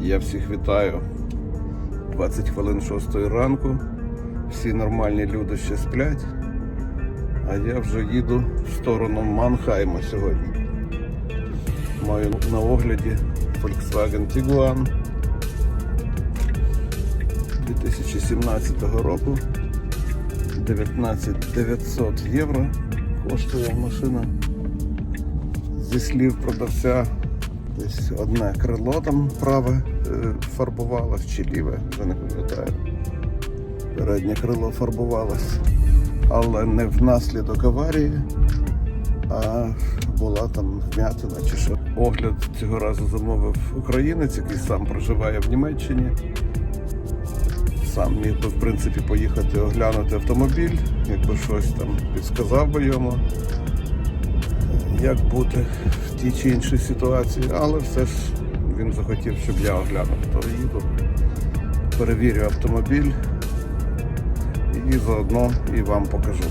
Я всіх вітаю. 20 хвилин 6 ранку. Всі нормальні люди ще сплять. А я вже їду в сторону Манхайма сьогодні. Маю на огляді Volkswagen Tiguan 2017 року. 19 900 євро коштує машина. Зі слів продавця десь одне крило там праве е, фарбувалось чи ліве, вже не пам'ятаю. Переднє крило фарбувалось, але не внаслідок аварії, а була там вмятина чи що. Огляд цього разу замовив українець, який сам проживає в Німеччині. Сам міг би в принципі поїхати оглянути автомобіль, якби щось там підсказав би йому як бути тій чи іншій ситуації, але все ж він захотів, щоб я оглянув, то їду, перевірю автомобіль і заодно і вам покажу.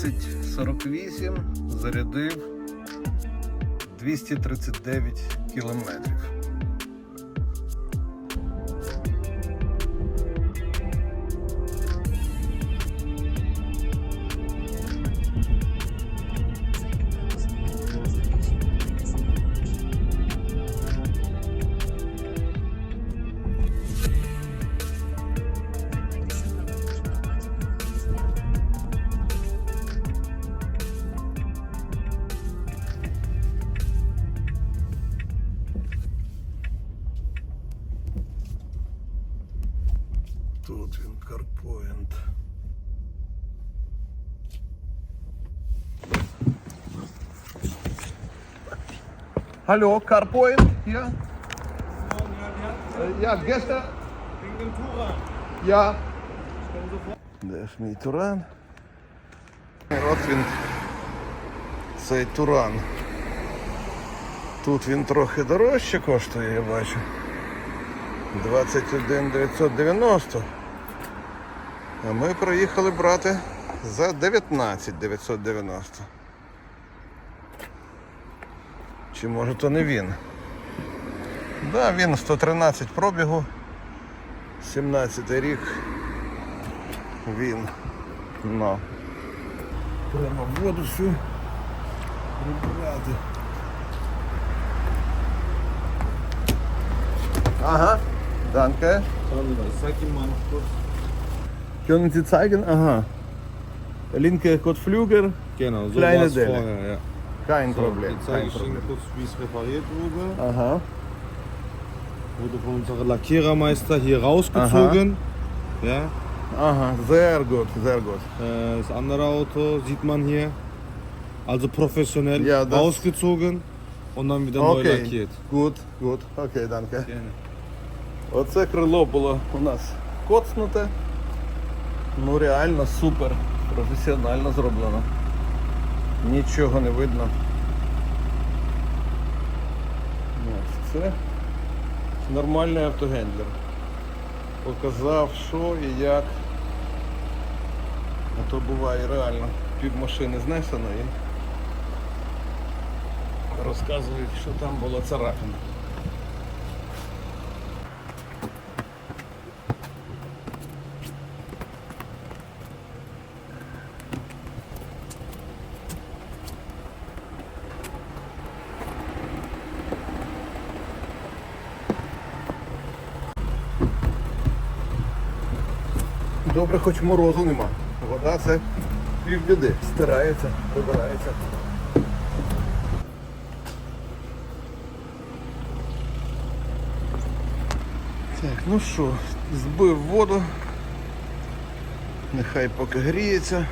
3048 зарядив 239 кілометрів. Hallo, Carpoint hier? Äh, Ja, gestern. Wegen dem Tourer. Ja. Де ж мій туран? От він. Цей туран. Тут він трохи дорожче коштує, я бачу. 21 990. А ми приїхали брати за 19 990. Чи може то не він? Да, він 113 пробігу. 17 рік. Він. Ну. Прямо в воду всю прибирати. Ага, kurz. Können Sie zeigen? Aha. Linke Kotflügel, Genau, so Kleine Delle. vorher, ja. Kein So, Problem. Jetzt zeige ich Ihnen kurz, wie es repariert wurde. Aha. Wurde von unserem Lackierermeister hier rausgezogen. Ja. Aha, sehr gut, sehr gut. Äh, Das andere Auto sieht man hier. Also professionell Ja, rausgezogen und dann wieder neu lackiert. gut, gut. Окей, danke. Gerne. Оце крило було у нас коцнуте. Ну реально супер. Професіонально зроблено. Нічого не видно. Це нормальний автогендлер. Показав, що і як. А то буває реально пів машини знесено і розказують, що там було царапина. Добре, хоч морозу нема. Вода це півбіди. Стирається, прибирається. Так, ну що, збив воду. Нехай поки гріється.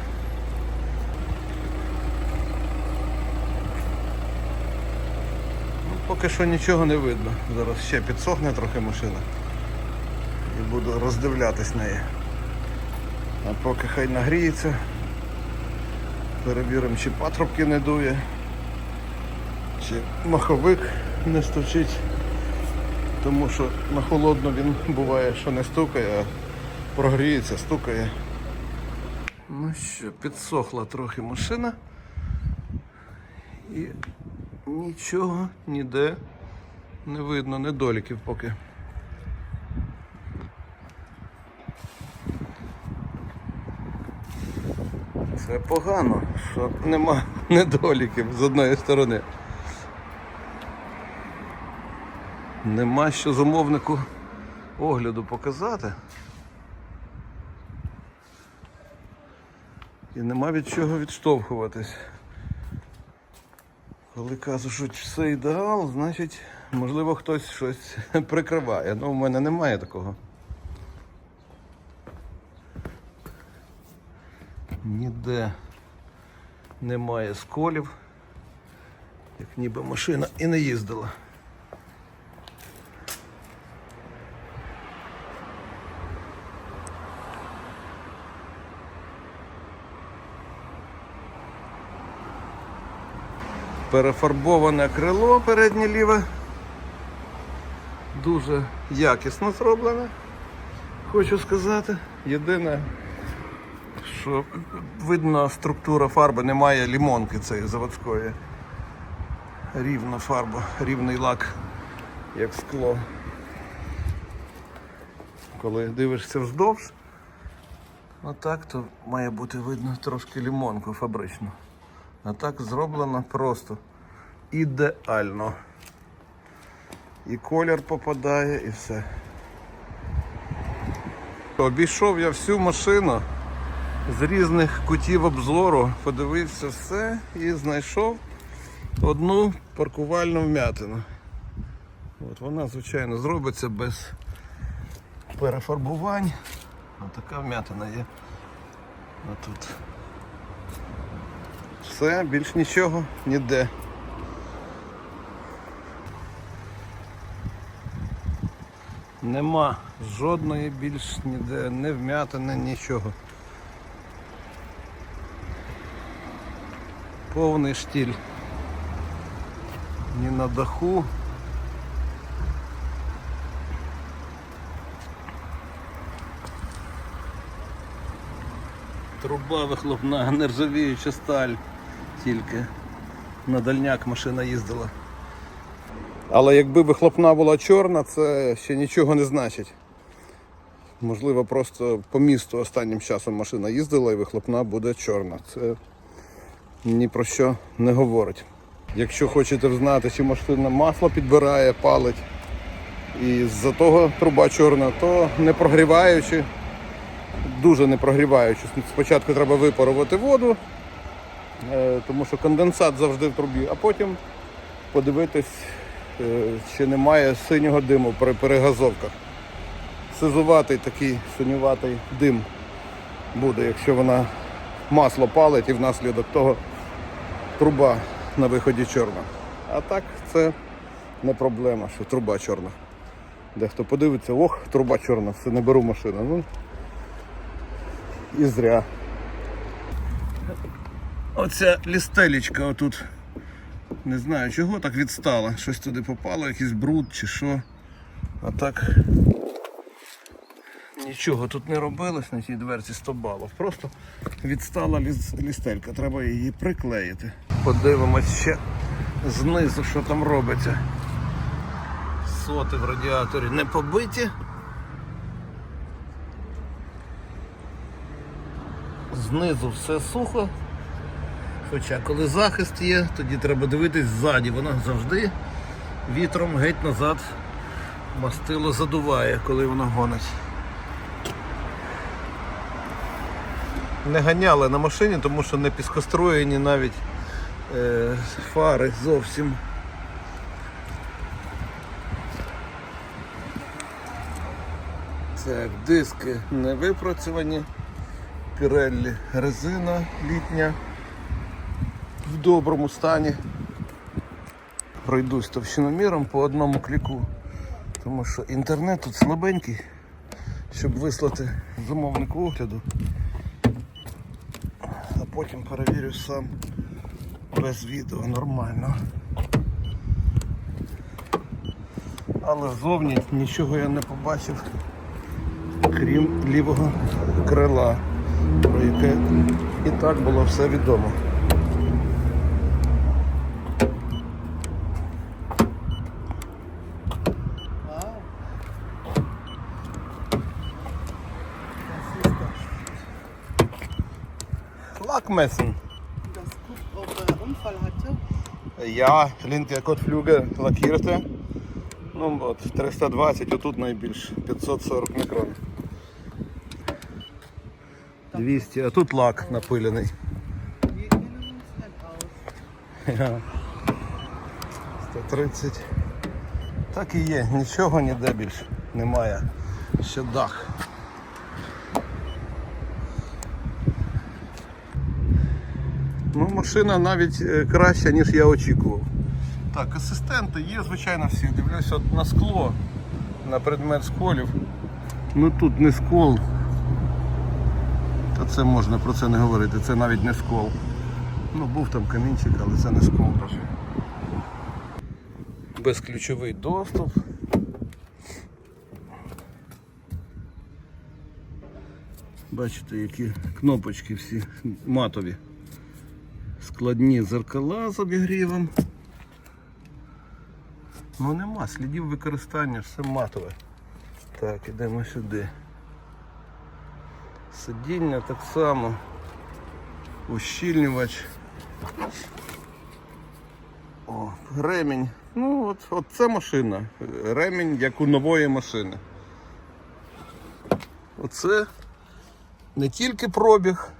Ну, поки що нічого не видно. Зараз ще підсохне трохи машина. І буду роздивлятись неї. А поки хай нагріється. Перевіримо, чи патрубки не дує, чи маховик не стучить. Тому що на холодно він буває, що не стукає, а прогріється, стукає. Ну що, підсохла трохи машина. І нічого ніде не видно, недоліків поки. Це погано, що нема недоліків з одної сторони. Нема що замовнику огляду показати. І нема від чого відштовхуватись. Коли кажуть, що все ідеал, значить, можливо, хтось щось прикриває. Ну, в мене немає такого. Ніде немає сколів, як ніби машина і не їздила. Перефарбоване крило переднє ліве. Дуже якісно зроблене, хочу сказати. Єдине, що видно структура фарби, немає лімонки цієї заводської. Рівна фарба, рівний лак, як скло. Коли дивишся вздовж, отак, то має бути видно трошки лімонку фабричну. А так зроблено просто ідеально. І колір попадає, і все. Обійшов я всю машину з різних кутів обзору, подивився все і знайшов одну паркувальну вмятину. От вона, звичайно, зробиться без перефарбувань. Ось така вмятина є. А тут. Все, більш нічого ніде. Нема жодної більш ніде, не вмятини, нічого. Повний штіль. Ні на даху. Труба вихлопна, нержавіюча сталь тільки. На дальняк машина їздила. Але якби вихлопна була чорна, це ще нічого не значить. Можливо, просто по місту останнім часом машина їздила і вихлопна буде чорна. Це ні про що не говорить. Якщо хочете знати, чи машина масло підбирає, палить, і з-за того труба чорна, то не прогріваючи, дуже не прогріваючи. Спочатку треба випарувати воду, е, тому що конденсат завжди в трубі, а потім подивитись, е, чи немає синього диму при перегазовках. Сизуватий такий синюватий дим буде, якщо вона масло палить і внаслідок того труба на виході чорна. А так це не проблема, що труба чорна. Дехто подивиться, ох, труба чорна, все не беру машину. Ну, і зря. Оця лістелічка отут. Не знаю чого так відстала. Щось туди попало, якийсь бруд чи що. А так нічого тут не робилось на цій дверці 100 балів. Просто відстала ліс- лістелька, треба її приклеїти. Подивимось ще знизу, що там робиться. Соти в радіаторі не побиті. Знизу все сухо. Хоча коли захист є, тоді треба дивитись ззаді. Вона завжди вітром геть назад мастило задуває, коли вона гонить. Не ганяли на машині, тому що не піскостроєні навіть е, фари зовсім. Так, диски не випрацьовані. Піреллі резина літня в доброму стані. Пройдусь товщиноміром по одному кліку, тому що інтернет тут слабенький, щоб вислати замовнику огляду. Потім перевірю сам без відео нормально. Але ззовні нічого я не побачив, крім лівого крила, про яке і так було все відомо. Lackmessen. Das guckt, ob er Unfall hatte. Ja, Лінка Котфлюге лакірте. Ну от, 320, отут найбільше, 540 мікрон. 200, а тут лак напилений. Aus. 130. Так і є, нічого ніде більше немає. Ще дах. Ну, машина навіть е, краща, ніж я очікував. Так, асистенти є, звичайно, всі. Дивлюся от на скло, на предмет сколів. Ну тут не скол. Та це можна про це не говорити, це навіть не скол. Ну, був там камінчик, але це не скол даже безключовий доступ. Бачите, які кнопочки всі матові. Складні зеркала з обігрівом. Ну нема слідів використання, все матове. Так, ідемо сюди. Сидіння так само. Ущільнювач. О, ремінь. Ну, от, от це машина. Ремінь, як у нової машини. Оце не тільки пробіг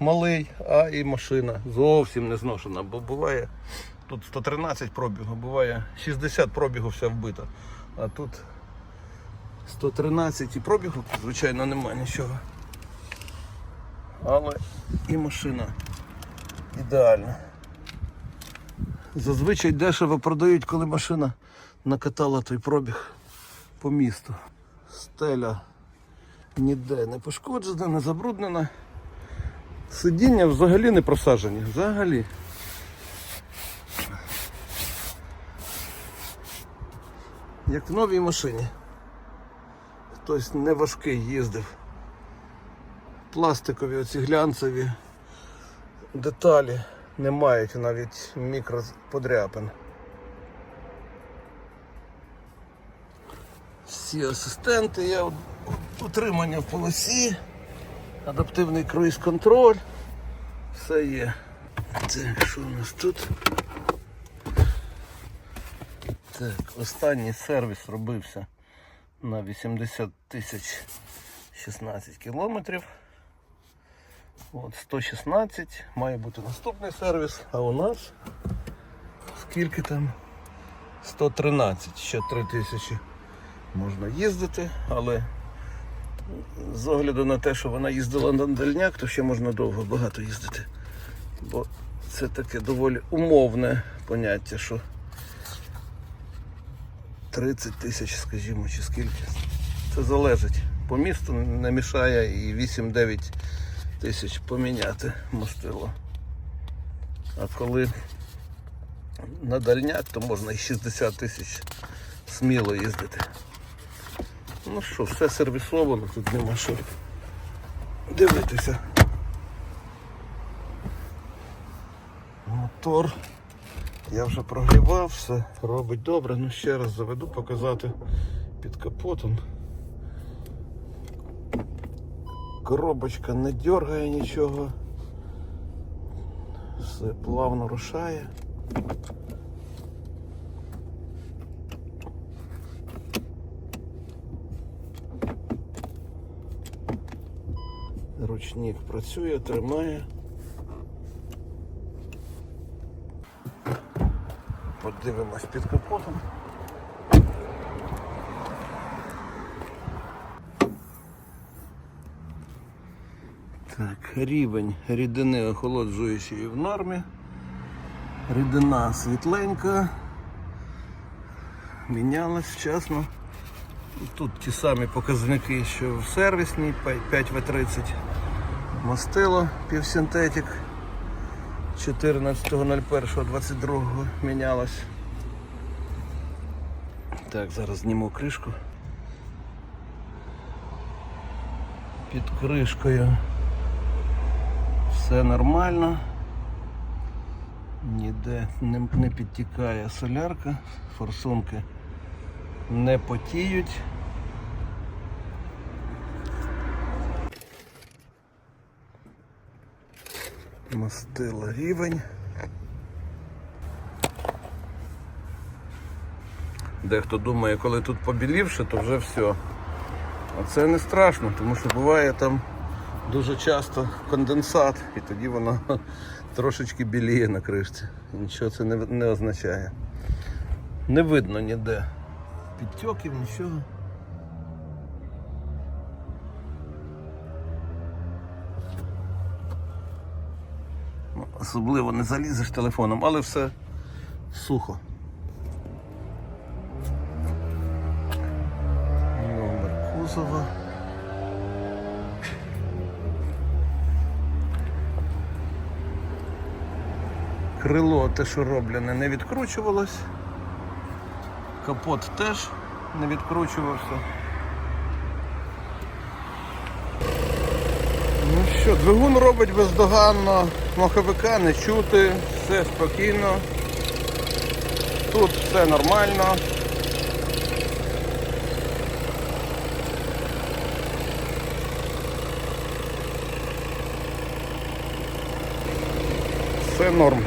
малий, а і машина. Зовсім не зношена. Бо буває тут 113 пробігу, буває 60 пробігу вся вбита. А тут 113 і пробігу, звичайно, немає нічого. Але і машина ідеальна. Зазвичай дешево продають, коли машина накатала той пробіг по місту. Стеля ніде не пошкоджена, не забруднена. Сидіння взагалі не просаджені. Взагалі. Як в новій машині. Хтось не важкий їздив. Пластикові оці глянцеві деталі не мають навіть мікроподряпин. Всі асистенти у- утримання в полосі, адаптивний круїз-контроль. Все є. Так, що у нас тут? Так, останній сервіс робився на 80 тисяч 16 кілометрів. От 116, має бути наступний сервіс, а у нас скільки там? 113, ще 3 тисячі можна їздити, але з огляду на те, що вона їздила на дальняк, то ще можна довго багато їздити. Бо це таке доволі умовне поняття, що 30 тисяч, скажімо, чи скільки. Це залежить. По місту не мішає і 8-9 тисяч поміняти мастило. А коли на дальняк, то можна і 60 тисяч сміло їздити. Ну що, все сервісовано, тут нема що дивитися. Мотор. Я вже прогрівав, все робить добре. Ну ще раз заведу показати під капотом. Коробочка не дергає нічого. Все плавно рушає. Ручник працює, тримає. Подивимось під капотом. Так, рівень рідини охолоджуючої в нормі. Рідина світленька. Мінялась вчасно. Тут ті самі показники, що в сервісній 5В30. Мастило півсинтетик 14.01.22 мінялось. Так, зараз зніму кришку. Під кришкою все нормально. Ніде не, не підтікає солярка, форсунки не потіють. Мастила рівень. Дехто думає, коли тут побілівше, то вже все. А це не страшно, тому що буває там дуже часто конденсат, і тоді воно трошечки біліє на кришці. Нічого це не, не означає. Не видно ніде підтьоків, нічого. Особливо не залізеш телефоном, але все сухо. Номер кузова. Крило те, що роблене, не відкручувалось. Капот теж не відкручувався. Ну що, двигун робить бездоганно, маховика не чути, все спокійно. Тут все нормально. Все норм.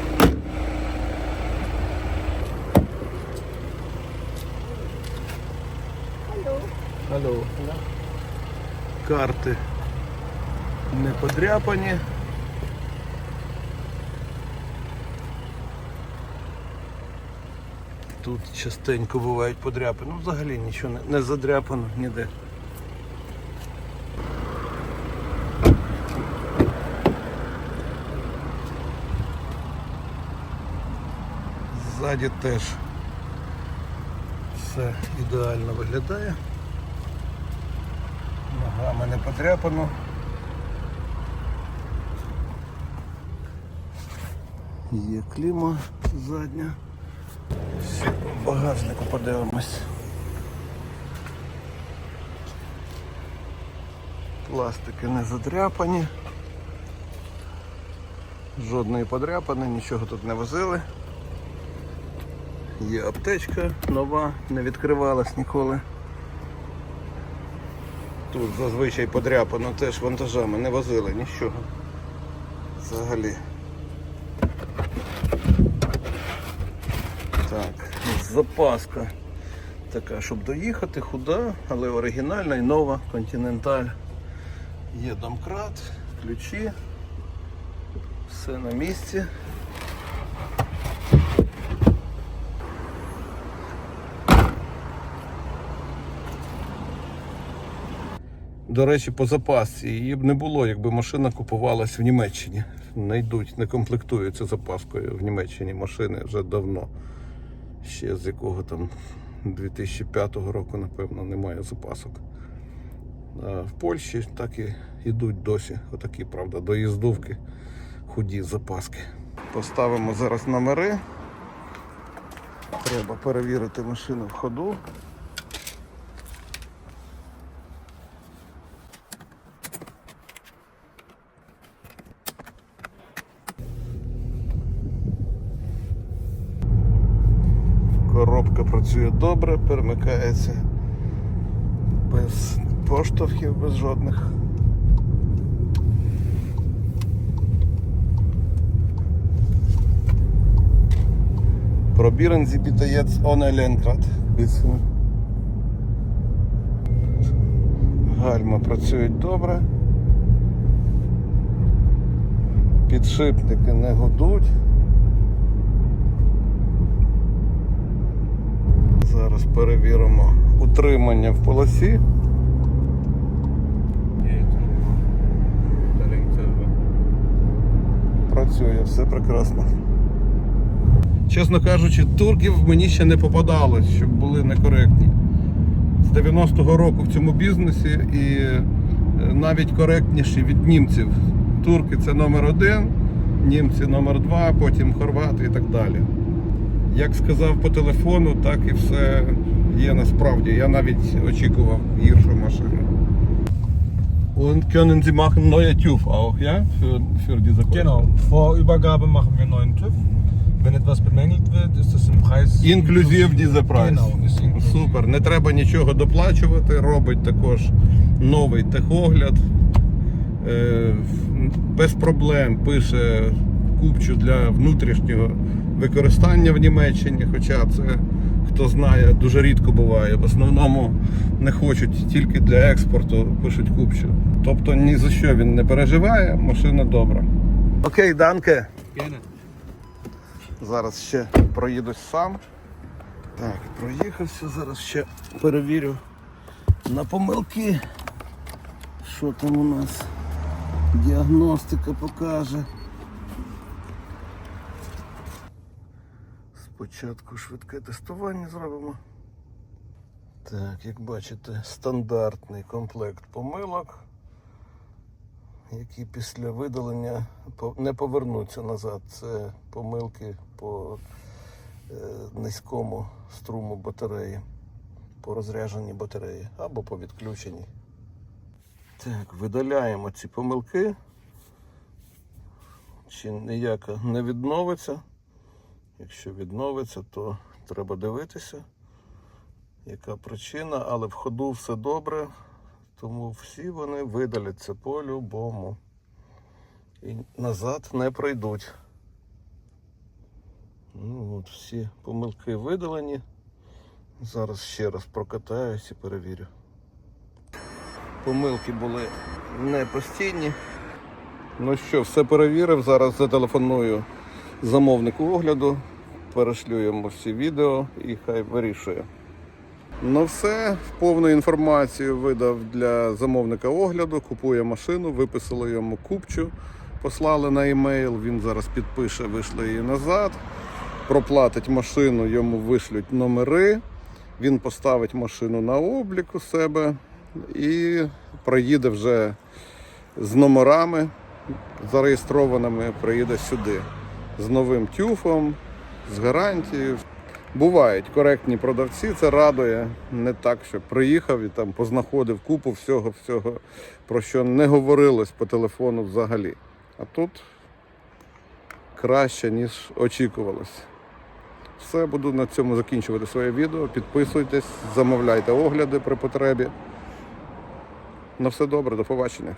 Алло. Алло. Карти подряпані. Тут частенько бувають подряпини. Ну взагалі нічого не, не задряпано ніде. Ззаді теж все ідеально виглядає. Ногами не подряпано. Є кліма задня. Багажнику подивимось. Пластики не задряпані. Жодної подряпини, нічого тут не возили. Є аптечка нова, не відкривалась ніколи. Тут зазвичай подряпано теж вантажами, не возили нічого. Взагалі. Так, запаска така, щоб доїхати, худа, але оригінальна і нова, континенталь. Є домкрат, ключі, все на місці. До речі, по запасці її б не було, якби машина купувалась в Німеччині. Не йдуть, не комплектуються запаскою в Німеччині машини вже давно. Ще з якого там 2005 року, напевно, немає запасок. В Польщі так і йдуть досі. Отакі, правда, доїздовки, худі запаски. Поставимо зараз номери. Треба перевірити машину в ходу. Працює добре, перемикається без поштовхів, без жодних. Probieren Sie bitte jetzt ohne. Гальма працюють добре. Підшипники не гудуть. Зараз перевіримо утримання в полосі. Працює, все прекрасно. Чесно кажучи, турків мені ще не попадалось, щоб були некоректні. З 90-го року в цьому бізнесі і е, навіть коректніші від німців. Турки це номер один, німці номер два, потім хорвати і так далі. Як сказав по телефону, так і все є насправді. Я навіть очікував гіршу машину. Und können Sie machen neue TÜV auch, ja? Für, für diese Kunden? Genau, vor Übergabe machen wir neuen TÜV. Wenn etwas bemängelt wird, ist es im Preis Інклюзив dieser Preis. Genau, ist inklusiv. Супер. Не треба нічого доплачувати. Робить також новий техогляд. Е, Без проблем пише купчу для внутрішнього використання в Німеччині. Хоча це, хто знає, дуже рідко буває. В основному не хочуть тільки для експорту пишуть купчу. Тобто ні за що він не переживає, машина добра. Окей, данке. Зараз ще проїдусь сам. Так, проїхався, зараз ще перевірю на помилки. Що там у нас? Діагностика покаже. Спочатку швидке тестування зробимо. Так, як бачите, стандартний комплект помилок, які після видалення не повернуться назад. Це помилки по е, низькому струму батареї, по розрядженні батареї або по відключенні. Так, видаляємо ці помилки. Чи ніяка не відновиться. Якщо відновиться, то треба дивитися, яка причина, але в ходу все добре, тому всі вони видаляться по-любому. І назад не пройдуть. Ну от, всі помилки видалені. Зараз ще раз прокатаюсь і перевірю. Помилки були не постійні. Ну що, все перевірив. Зараз зателефоную замовнику огляду, перешлю йому всі відео і хай вирішує. Ну все, повну інформацію видав для замовника огляду, купує машину, виписали йому купчу, послали на емейл, він зараз підпише, вийшли її назад, проплатить машину, йому вишлють номери, він поставить машину на облік у себе і проїде вже з номерами зареєстрованими, приїде сюди з новим тюфом, з гарантією. Бувають коректні продавці, це радує. Не так, що приїхав і там познаходив купу всього, всього, про що не говорилось по телефону взагалі. А тут краще, ніж очікувалось. Все, буду на цьому закінчувати своє відео. Підписуйтесь, замовляйте огляди при потребі. На все добре, до побачення.